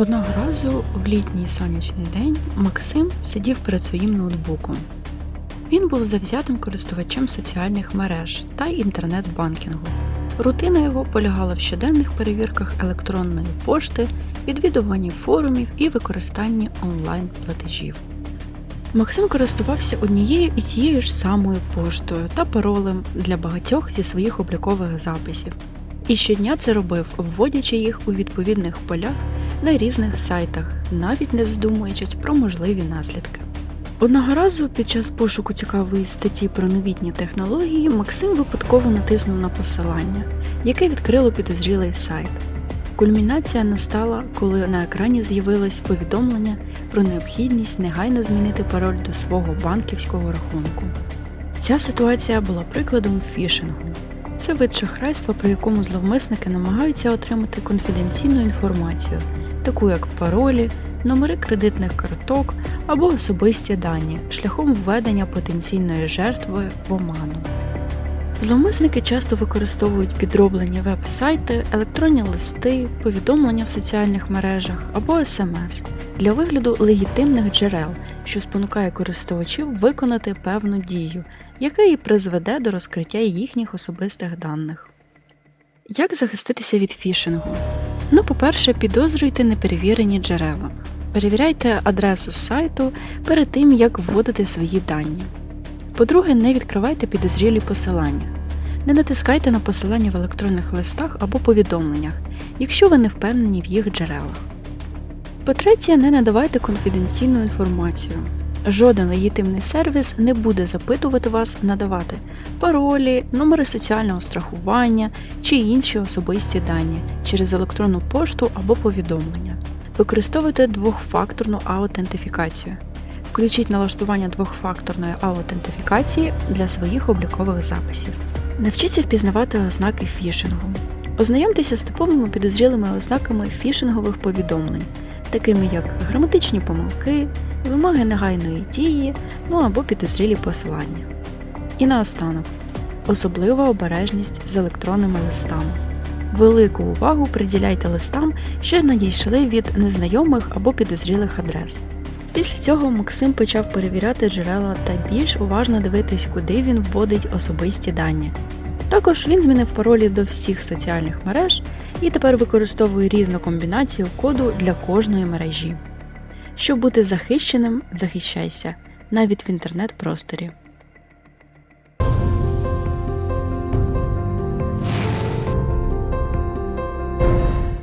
Одного разу в літній сонячний день Максим сидів перед своїм ноутбуком. Він був завзятим користувачем соціальних мереж та інтернет-банкінгу. Рутина його полягала в щоденних перевірках електронної пошти, відвідуванні форумів і використанні онлайн-платежів. Максим користувався однією і тією ж самою поштою та паролем для багатьох зі своїх облікових записів. І щодня це робив, вводячи їх у відповідних полях на різних сайтах, навіть не задумуючись про можливі наслідки. Одного разу під час пошуку цікавої статті про новітні технології Максим випадково натиснув на посилання, яке відкрило підозрілий сайт. Кульмінація настала, коли на екрані з'явилось повідомлення про необхідність негайно змінити пароль до свого банківського рахунку. Ця ситуація була прикладом фішингу. Це вид шахрайства, при якому зловмисники намагаються отримати конфіденційну інформацію, таку як паролі, номери кредитних карток або особисті дані, шляхом введення потенційної жертви в оману. Зловмисники часто використовують підроблені веб-сайти, електронні листи, повідомлення в соціальних мережах або СМС для вигляду легітимних джерел, що спонукає користувачів виконати певну дію, яка і призведе до розкриття їхніх особистих даних. Як захиститися від фішингу? Ну, по-перше, підозрюйте неперевірені джерела. Перевіряйте адресу сайту перед тим, як вводити свої дані. По-друге, не відкривайте підозрілі посилання. Не натискайте на посилання в електронних листах або повідомленнях, якщо ви не впевнені в їх джерелах. По-третє, не надавайте конфіденційну інформацію. Жоден легітимний сервіс не буде запитувати вас надавати паролі, номери соціального страхування чи інші особисті дані через електронну пошту або повідомлення. Використовуйте двохфакторну аутентифікацію. Включіть налаштування двохфакторної аутентифікації для своїх облікових записів. Навчіться впізнавати ознаки фішингу. Ознайомтеся з типовими підозрілими ознаками фішингових повідомлень, такими як граматичні помилки, вимоги негайної дії, ну або підозрілі посилання. І наостанок особлива обережність з електронними листами. Велику увагу приділяйте листам, що надійшли від незнайомих або підозрілих адрес. Після цього Максим почав перевіряти джерела та більш уважно дивитись, куди він вводить особисті дані. Також він змінив паролі до всіх соціальних мереж і тепер використовує різну комбінацію коду для кожної мережі. Щоб бути захищеним, захищайся навіть в інтернет-просторі.